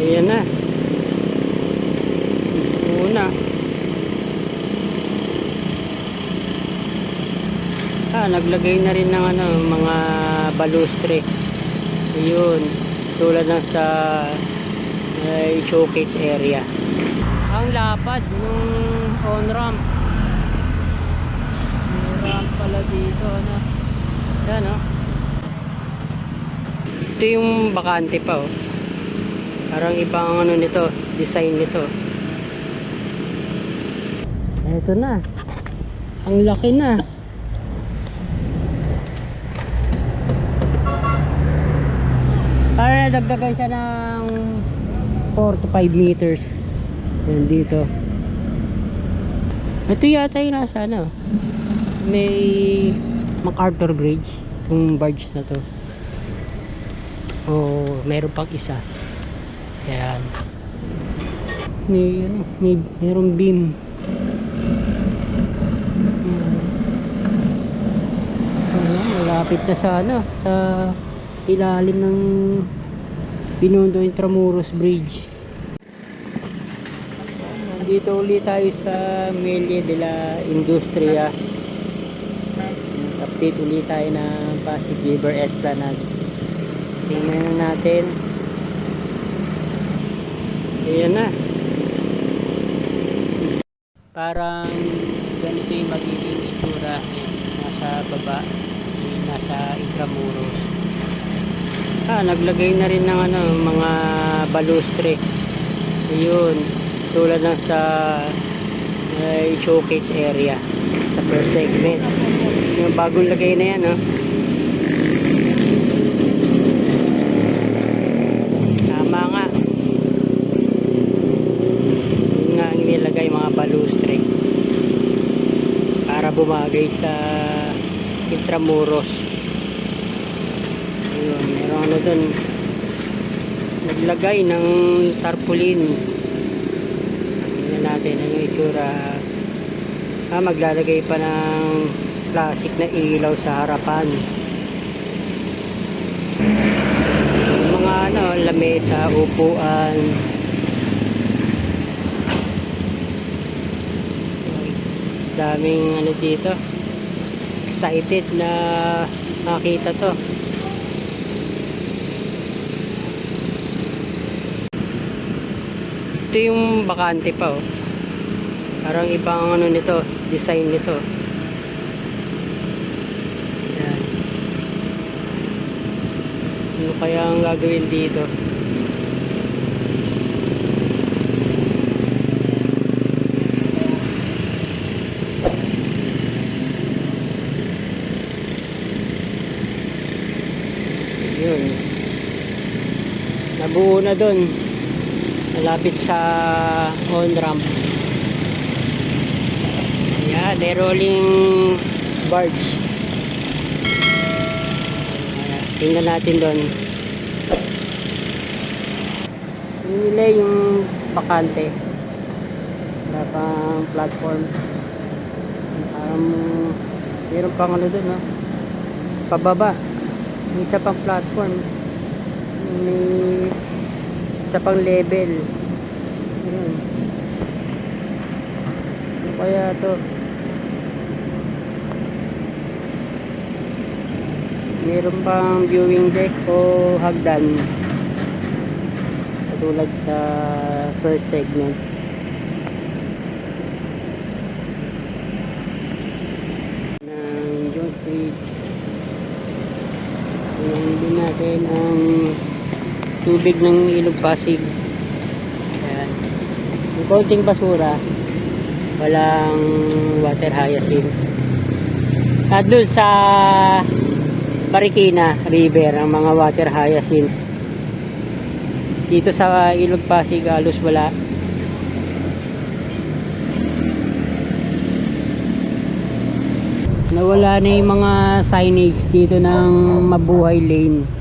Ayan na. Una. Ah, naglagay na rin ng ano, mga balustre. Ayun. Tulad ng sa ay, showcase area. Ang lapad nung on-ramp. Ramp pala dito, ano. Yan, oh. Ito yung bakante pa, oh. Parang ibang ano nito, design nito. Eto na. Ang laki na. Para nadagdagan siya ng 4 to 5 meters. Yan dito. Ito yata yung nasa ano. May MacArthur Bridge. Yung barge na to. Oh, meron pang isa. Ayan. May, ano, may, merong beam. Ayan, malapit na sa ano, sa ilalim ng Binondo Intramuros Bridge. Nandito ulit tayo sa Melia de la Industria. Update ulit tayo ng Pasig River Esplanade. Tingnan na natin. Ayan na. Parang ganito yung magiging itsura. Ayan, nasa baba. Ayan, nasa Intramuros. Ah, naglagay na rin ng ano, mga balustre. Ayun. Tulad ng sa ay, showcase area sa per segment. Yung bagong lagay na yan, no? Tama nga. Yun nga ang nilagay mga balustre. Para bumagay sa Intramuros. Ayun, meron ano dun. Naglagay ng tarpaulin. Tingnan natin ang itsura. Ah, maglalagay pa ng plastic na ilaw sa harapan. Yung mga ano, lamesa, upuan. Daming ano dito. Excited na makita to. Ito yung bakante pa oh. Parang ibang ano nito, design nito. Yan. Ano kaya ang gagawin dito? Yun. Nabuo na doon. Malapit sa on-ramp. Ayan, may rolling barge. Tingnan natin doon. Nila yung bakante. Wala pang platform. Um, meron pang ano doon, no? Pababa. Isa pang platform. May isa pang level. Ayun. Ano kaya to? Meron pang viewing deck o hagdan. Katulad sa first segment. ng Jones Bridge. Ayan din natin ang tubig ng Ilog Pasig. Ayan. Yung konting basura, walang water hyacinth. At doon sa Marikina River, ang mga water hyacinths. Dito sa Ilog Pasig, halos wala. Nawala na yung mga signage dito ng Mabuhay Lane.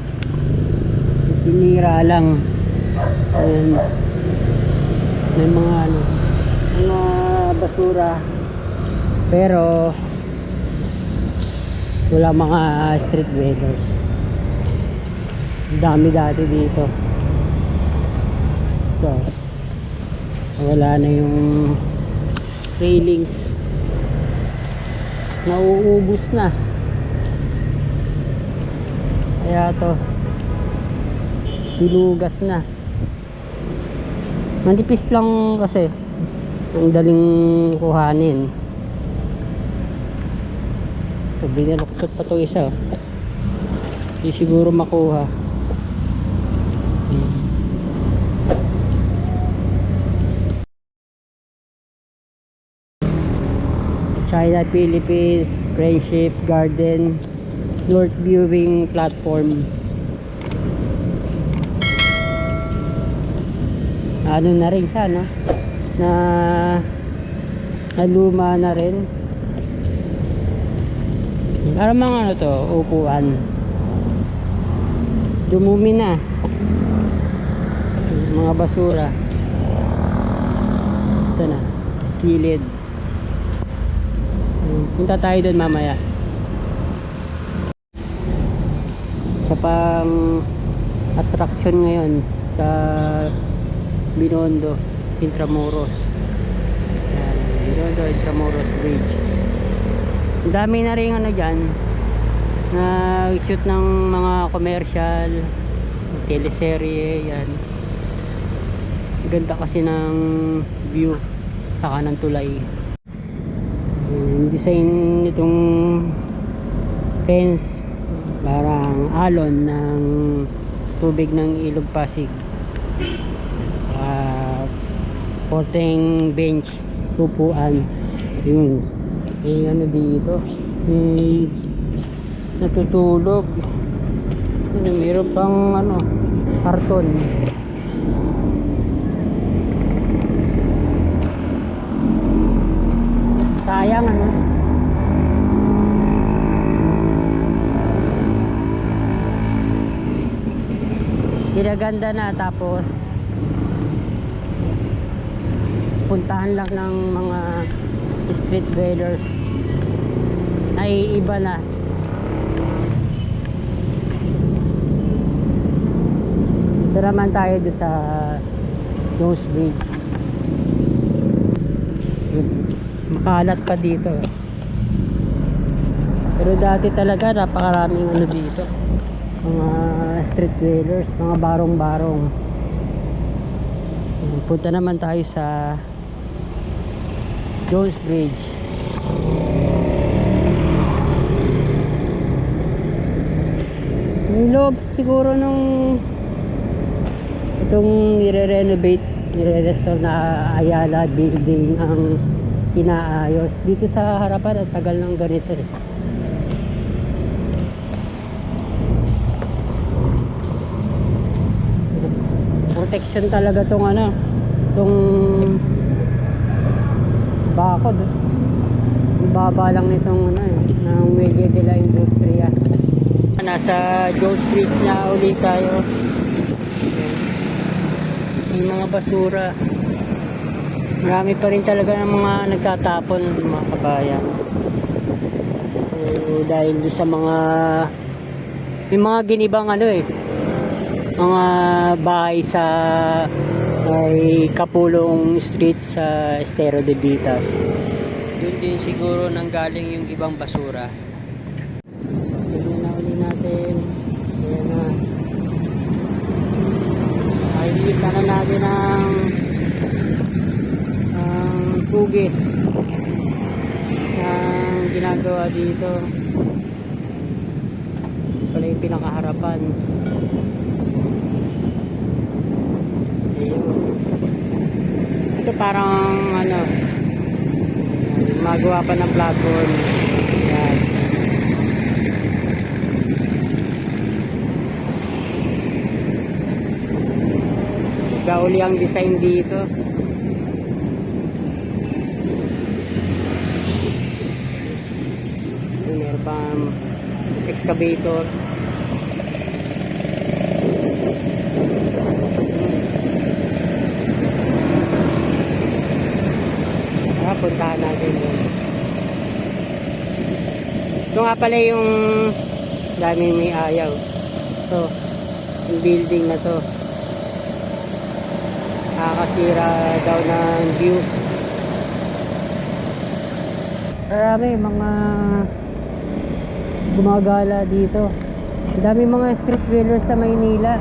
Sinira lang. Ayan. May mga ano, mga basura. Pero wala mga street vendors. Dami dati dito. ito wala na yung railings nauubos na kaya to binugas na. Manipis lang kasi. Ang daling kuhanin. Ito binaluksot pa to isa hindi siguro makuha. China Philippines Friendship Garden North Viewing Platform ano na rin siya no? Na naluma na rin. Para mga ano to upuan. Dumumi na. Mga basura. Ito na kilid punta tayo doon mamaya. Sa pang attraction ngayon sa Binondo Intramuros. Yan, Binondo Intramuros Bridge. Ang dami na rin ano dyan. Na shoot ng mga commercial teleserye yan ganda kasi ng view saka ng tulay. Yung design nitong fence parang alon ng tubig ng ilog pasig porteng bench upuan. Yun may ano dito? May natutulog. Yun, mayroon pang ano karton. Sayang ano? Ginaganda na tapos puntahan lang ng mga street vendors ay iba na. Ito naman tayo doon sa Jones Bridge. Makalat pa dito. Pero dati talaga napakaraming ano dito. Mga street dwellers mga barong barong punta naman tayo sa Jones Bridge yung loob siguro nung itong nire-renovate nire-restore na Ayala building ang inaayos dito sa harapan at tagal ng ganito eh. protection talaga tong ano tong bakod baba lang nitong ano eh ng Media de la Industria. Nasa Joe Street na uli tayo. May mga basura. Marami pa rin talaga ng mga nagtatapon mga kabayan. So, dahil doon sa mga may mga ginibang ano eh mga bahay sa ay Kapulong Street sa Estero de Vitas. Doon din siguro nanggaling yung ibang basura. Tignan na uli natin. Ayan na. Makikita na natin ang ang tugis ang ginagawa dito. Pala yung pinakaharapan Ayun. ito parang ano magawa pa ng platform yan Gauli ang design dito. Ito, Meron pang excavator. Tara, puntahan natin yun. Ito nga pala yung daming may ayaw. Ito, yung building na to. nakakasira daw ng view. Marami mga gumagala dito. Ang dami mga street dwellers sa Maynila.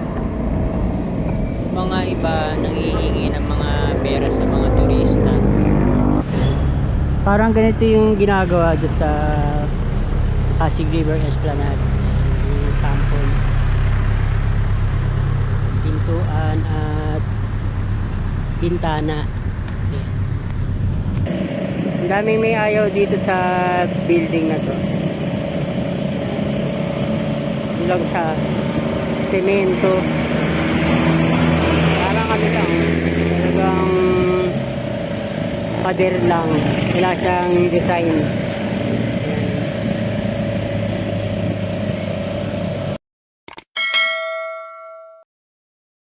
Mga iba nangihingi ng mga pera sa mga turista. Parang ganito yung ginagawa doon sa Pasig River Esplanade. Yung sample. Pintuan at bintana. Ang daming may ayaw dito sa building na to. Yun lang siya. Semento. Parang ano lang. Pader lang. Wala siyang design.